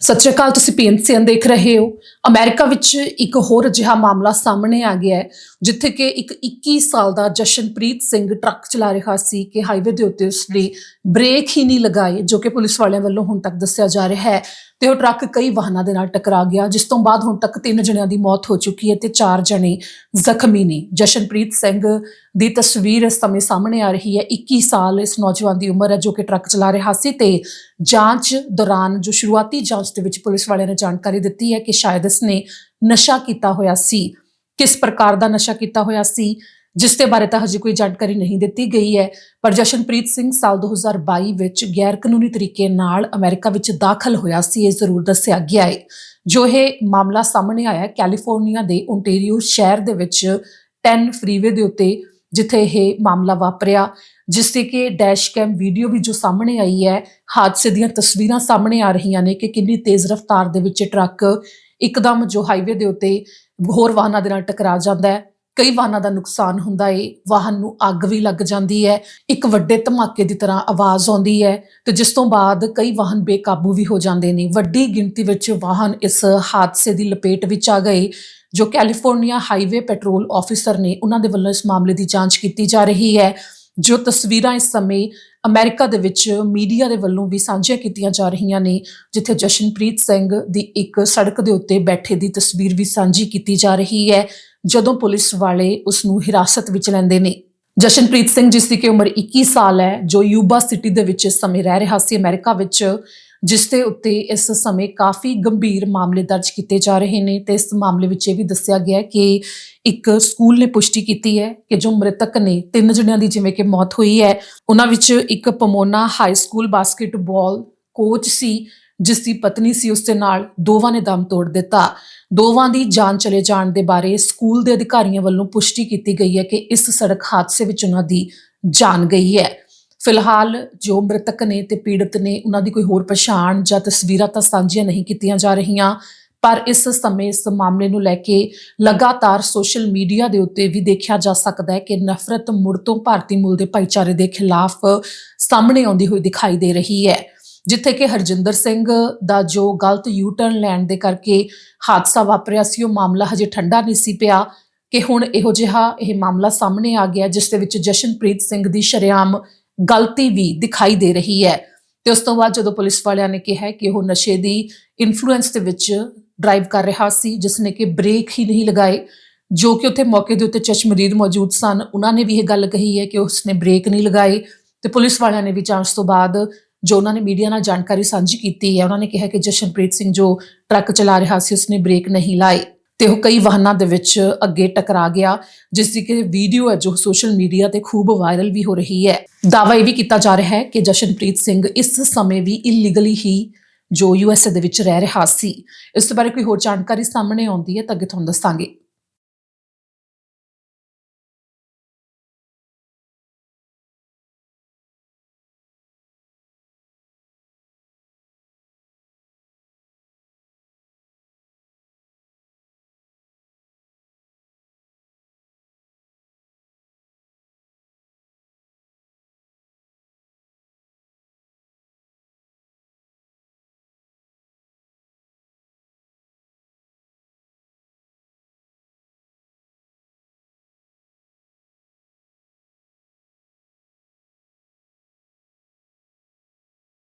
ਸਤਿ ਸ਼੍ਰੀ ਅਕਾਲ, ਤੁਸੀਂ ਪੀਐਨਸੀਐਨ ਦੇਖ ਰਹੇ ਹੋ। ਅਮਰੀਕਾ ਵਿੱਚ ਇੱਕ ਹੋਰ ਅਜਿਹਾ ਮਾਮਲਾ ਸਾਹਮਣੇ ਆ ਗਿਆ ਹੈ, ਜਿੱਥੇ ਕਿ ਇੱਕ 21 ਸਾਲ ਦਾ ਜਸ਼ਨਪ੍ਰੀਤ ਸਿੰਘ ਟਰੱਕ ਚਲਾ ਰਿਹਾ ਸੀ ਕਿ ਹਾਈਵੇ ਦੇ ਉੱਤੇ ਉਸਨੇ ਬ੍ਰੇਕ ਹੀ ਨਹੀਂ ਲਗਾਏ ਜੋ ਕਿ ਪੁਲਿਸ ਵਾਲਿਆਂ ਵੱਲੋਂ ਹੁਣ ਤੱਕ ਦੱਸਿਆ ਜਾ ਰਿਹਾ ਹੈ ਤੇ ਉਹ ਟਰੱਕ ਕਈ ਵਾਹਨਾਂ ਦੇ ਨਾਲ ਟਕਰਾ ਗਿਆ, ਜਿਸ ਤੋਂ ਬਾਅਦ ਹੁਣ ਤੱਕ ਤਿੰਨ ਜਣਿਆਂ ਦੀ ਮੌਤ ਹੋ ਚੁੱਕੀ ਹੈ ਤੇ ਚਾਰ ਜਣੇ ਜ਼ਖਮੀ ਨੇ। ਜਸ਼ਨਪ੍ਰੀਤ ਸਿੰਘ ਦੀ ਤਸਵੀਰ ਇਸ ਸਮੇਂ ਸਾਹਮਣੇ ਆ ਰਹੀ ਹੈ। 21 ਸਾਲ ਇਸ ਨੌਜਵਾਨ ਦੀ ਉਮਰ ਹੈ ਜੋ ਕਿ ਟਰੱਕ ਚਲਾ ਰਿਹਾ ਸੀ ਤੇ ਜਾਂਚ ਦੌਰਾਨ ਜੋ ਸ਼ੁਰੂਆਤੀ ਜਾਂਚ ਦੇ ਵਿੱਚ ਪੁਲਿਸ ਵਾਲਿਆਂ ਨੇ ਜਾਣਕਾਰੀ ਦਿੱਤੀ ਹੈ ਕਿ ਸ਼ਾਇਦ ਇਸਨੇ ਨਸ਼ਾ ਕੀਤਾ ਹੋਇਆ ਸੀ, ਕਿਸ ਪ੍ਰਕਾਰ ਦਾ ਨਸ਼ਾ ਕੀਤਾ ਹੋਇਆ ਸੀ, ਜਿਸ ਦੇ ਬਾਰੇ ਤਾਂ ਹਜੇ ਕੋਈ ਜਾਣਕਾਰੀ ਨਹੀਂ ਦਿੱਤੀ ਗਈ ਹੈ। ਪਰ ਜਸ਼ਨਪ੍ਰੀਤ ਸਿੰਘ ਸਾਲ 2022 ਵਿੱਚ ਗੈਰ ਕਾਨੂੰਨੀ ਤਰੀਕੇ ਨਾਲ ਅਮਰੀਕਾ ਵਿੱਚ ਦਾਖਲ ਹੋਇਆ ਸੀ, ਇਹ ਜ਼ਰੂਰ ਦੱਸਿਆ ਗਿਆ ਹੈ। ਜੋ ਇਹ ਮਾਮਲਾ ਸਾਹਮਣੇ ਆਇਆ ਕੈਲੀਫੋਰਨੀਆ ਦੇ ਓਨਟਾਰੀਓ ਸ਼ਹਿਰ ਦੇ ਵਿੱਚ 10 ਫਰੀਵੇ ਦੇ ਉੱਤੇ, ਜਿੱਥੇ ਇਹ ਮਾਮਲਾ ਵਾਪਰਿਆ। ਜਿਸ ਤੇ ਕਿ ਡੈਸ਼ ਕੈਮ ਵੀਡੀਓ ਵੀ ਜੋ ਸਾਹਮਣੇ ਆਈ ਹੈ, ਹਾਦਸੇ ਦੀਆਂ ਤਸਵੀਰਾਂ ਸਾਹਮਣੇ ਆ ਰਹੀਆਂ ਨੇ ਕਿ ਕਿੰਨੀ ਤੇਜ਼ ਰਫ਼ਤਾਰ ਦੇ ਵਿੱਚ ਟਰੱਕ ਇੱਕਦਮ ਜੋ ਹਾਈਵੇ ਦੇ ਉੱਤੇ ਹੋਰ ਵਾਹਨਾਂ ਦੇ ਨਾਲ ਟਕਰਾ ਜਾਂਦਾ ਹੈ। ਕਈ ਵਾਹਨਾਂ ਦਾ ਨੁਕਸਾਨ ਹੁੰਦਾ ਏ, ਵਾਹਨ ਨੂੰ ਅੱਗ ਵੀ ਲੱਗ ਜਾਂਦੀ ਹੈ, ਇੱਕ ਵੱਡੇ ਧਮਾਕੇ ਦੀ ਤਰ੍ਹਾਂ ਆਵਾਜ਼ ਆਉਂਦੀ ਹੈ ਤੇ ਜਿਸ ਤੋਂ ਬਾਅਦ ਕਈ ਵਾਹਨ ਬੇਕਾਬੂ ਵੀ ਹੋ ਜਾਂਦੇ ਨੇ। ਵੱਡੀ ਗਿਣਤੀ ਵਿੱਚ ਵਾਹਨ ਇਸ ਹਾਦਸੇ ਦੀ ਲਪੇਟ ਵਿੱਚ ਆ ਗਏ, ਜੋ ਕੈਲੀਫੋਰਨੀਆ ਹਾਈਵੇ ਪੈਟਰੋਲ ਆਫੀਸਰ ਨੇ ਉਹਨਾਂ ਦੇ ਵੱਲੋਂ ਇਸ ਮਾਮਲੇ ਦੀ ਜਾਂਚ ਕੀਤੀ ਜਾ ਰਹੀ ਹੈ। ਜੋ ਤਸਵੀਰਾਂ ਇਸ ਸਮੇਂ ਅਮਰੀਕਾ ਦੇ ਵਿੱਚ ਮੀਡੀਆ ਦੇ ਵੱਲੋਂ ਵੀ ਸਾਂਝੀਆਂ ਕੀਤੀਆਂ ਜਾ ਰਹੀਆਂ ਨੇ, ਜਿੱਥੇ ਜਸ਼ਨਪ੍ਰੀਤ ਸਿੰਘ ਦੀ ਇੱਕ ਸੜਕ ਦੇ ਉੱਤੇ ਬੈਠੇ ਦੀ ਤਸਵੀਰ ਵੀ ਸਾਂਝੀ ਕੀਤੀ ਜਾ ਰਹੀ ਹੈ, ਜਦੋਂ ਪੁਲਿਸ ਵਾਲੇ ਉਸ ਨੂੰ ਹਿਰਾਸਤ ਵਿੱਚ ਲੈਂਦੇ ਨੇ। ਜਸ਼ਨਪ੍ਰੀਤ ਸਿੰਘ, ਜਿਸ ਦੀ ਕਿ ਉਮਰ 21 ਸਾਲ ਹੈ, ਜੋ ਯੂਬਾ ਸਿਟੀ ਦੇ ਵਿੱਚ ਇਸ ਸਮੇਂ ਰਹਿ ਰਿਹਾ ਸੀ, ਅਮਰੀਕਾ ਵਿੱਚ ਜਿਸ ਦੇ ਉੱਤੇ ਇਸ ਸਮੇਂ ਕਾਫੀ ਗੰਭੀਰ ਮਾਮਲੇ ਦਰਜ ਕੀਤੇ ਜਾ ਰਹੇ ਨੇ ਤੇ ਇਸ ਮਾਮਲੇ ਵਿੱਚ ਇਹ ਵੀ ਦੱਸਿਆ ਗਿਆ ਹੈ ਕਿ ਇੱਕ ਸਕੂਲ ਨੇ ਪੁਸ਼ਟੀ ਕੀਤੀ ਹੈ ਕਿ ਜੋ ਮ੍ਰਿਤਕ ਨੇ, ਤਿੰਨ ਜਣਿਆਂ ਦੀ ਜਿਵੇਂ ਕਿ ਮੌਤ ਹੋਈ ਹੈ, ਉਹਨਾਂ ਵਿੱਚ ਇੱਕ Pomona high school basketball coach ਸੀ, ਜਿਸ ਦੀ ਪਤਨੀ ਸੀ, ਉਸ ਦੇ ਨਾਲ ਦੋਵਾਂ ਨੇ ਦਮ ਤੋੜ ਦਿੱਤਾ। ਦੋਵਾਂ ਦੀ ਜਾਨ ਚਲੇ ਜਾਣ ਦੇ ਬਾਰੇ ਸਕੂਲ ਦੇ ਅਧਿਕਾਰੀਆਂ ਵੱਲੋਂ ਪੁਸ਼ਟੀ ਕੀਤੀ ਗਈ ਹੈ ਕਿ ਇਸ ਸੜਕ ਹਾਦਸੇ ਵਿੱਚ ਉਹਨਾਂ ਦੀ ਜਾਨ ਗਈ ਹੈ। ਫਿਲਹਾਲ ਜੋ ਮ੍ਰਿਤਕ ਨੇ ਤੇ ਪੀੜਤ ਨੇ, ਉਹਨਾਂ ਦੀ ਕੋਈ ਹੋਰ ਪਛਾਣ ਜਾਂ ਤਸਵੀਰਾਂ ਤਾਂ ਸਾਂਝੀਆਂ ਨਹੀਂ ਕੀਤੀਆਂ ਜਾ ਰਹੀਆਂ, ਪਰ ਇਸ ਸਮੇਂ ਇਸ ਮਾਮਲੇ ਨੂੰ ਲੈ ਕੇ ਲਗਾਤਾਰ ਸੋਸ਼ਲ ਮੀਡੀਆ ਦੇ ਉੱਤੇ ਵੀ ਦੇਖਿਆ ਜਾ ਸਕਦਾ ਹੈ ਕਿ ਨਫ਼ਰਤ ਮੁੜ ਤੋਂ ਭਾਰਤੀ ਮੂਲ ਦੇ ਭਾਈਚਾਰੇ ਦੇ ਖਿਲਾਫ ਸਾਹਮਣੇ ਆਉਂਦੀ ਹੋਈ ਦਿਖਾਈ ਦੇ ਰਹੀ ਹੈ। ਜਿੱਥੇ ਕਿ ਹਰਜਿੰਦਰ ਸਿੰਘ ਦਾ ਜੋ ਗਲਤ ਯੂ ਟਰਨ ਲੈਣ ਦੇ ਕਰਕੇ ਹਾਦਸਾ ਵਾਪਰਿਆ ਸੀ, ਉਹ ਮਾਮਲਾ ਹਜੇ ਠੰਡਾ ਨਹੀਂ ਸੀ ਪਿਆ ਕਿ ਹੁਣ ਇਹੋ ਜਿਹਾ ਇਹ ਮਾਮਲਾ ਸਾਹਮਣੇ ਆ ਗਿਆ, ਜਿਸ ਦੇ ਵਿੱਚ ਜਸ਼ਨਪ੍ਰੀਤ ਸਿੰਘ ਦੀ ਸ਼ਰੇਆਮ ਗਲਤੀ ਵੀ ਦਿਖਾਈ ਦੇ ਰਹੀ ਹੈ। ਤੇ ਉਸ ਤੋਂ ਬਾਅਦ ਜਦੋਂ ਪੁਲਿਸ ਵਾਲਿਆਂ ਨੇ ਕਿਹਾ ਕਿ ਉਹ ਨਸ਼ੇ ਦੀ ਇਨਫਲੂਐਂਸ ਦੇ ਵਿੱਚ ਡਰਾਈਵ ਕਰ ਰਿਹਾ ਸੀ ਜਿਸ ਨੇ ਕਿ ਬ੍ਰੇਕ ਹੀ ਨਹੀਂ ਲਗਾਏ, ਜੋ ਕਿ ਉੱਥੇ ਮੌਕੇ ਦੇ ਉੱਤੇ ਚਸ਼ਮਦੀਦ ਮੌਜੂਦ ਸਨ, ਉਹਨਾਂ ਨੇ ਵੀ ਇਹ ਗੱਲ ਕਹੀ ਹੈ ਕਿ ਉਸਨੇ ਬ੍ਰੇਕ ਨਹੀਂ ਲਗਾਏ। ਤੇ ਪੁਲਿਸ ਵਾਲਿਆਂ ਨੇ ਵੀ ਜਾਂਚ ਤੋਂ ਬਾਅਦ ਜੋ ਉਹਨਾਂ ਨੇ ਮੀਡੀਆ ਨਾਲ ਜਾਣਕਾਰੀ ਸਾਂਝੀ ਕੀਤੀ ਹੈ, ਉਹਨਾਂ ਨੇ ਕਿਹਾ ਕਿ ਜਸ਼ਨਪ੍ਰੀਤ ਸਿੰਘ ਜੋ ਟਰੱਕ ਚਲਾ ਰਿਹਾ ਸੀ, ਉਸਨੇ ਬ੍ਰੇਕ ਨਹੀਂ ਲਾਏ। ਤੇ ਉਹ ਕਈ ਵਾਹਨਾਂ ਦੇ ਵਿੱਚ ਅੱਗੇ ਟਕਰਾ ਗਿਆ, ਜਿਸ ਦੀ ਕਿ ਵੀਡੀਓ ਹੈ ਜੋ ਸੋਸ਼ਲ ਮੀਡੀਆ ਤੇ ਖੂਬ ਵਾਇਰਲ ਵੀ ਹੋ ਰਹੀ ਹੈ। ਦਾਅਵਾ ਇਹ ਵੀ ਕੀਤਾ ਜਾ ਰਿਹਾ ਹੈ ਕਿ ਜਸ਼ਨਪ੍ਰੀਤ ਸਿੰਘ ਇਸ ਸਮੇਂ ਵੀ ਇਲੀਗਲੀ ਹੀ ਜੋ ਯੂਐਸਏ ਦੇ ਵਿੱਚ ਰਹਿ ਰਿਹਾ ਸੀ। ਇਸ ਬਾਰੇ ਕੋਈ ਹੋਰ ਜਾਣਕਾਰੀ ਸਾਹਮਣੇ ਆਉਂਦੀ ਹੈ ਤਾਂ ਅੱਗੇ ਤੁਹਾਨੂੰ ਦੱਸਾਂਗੇ।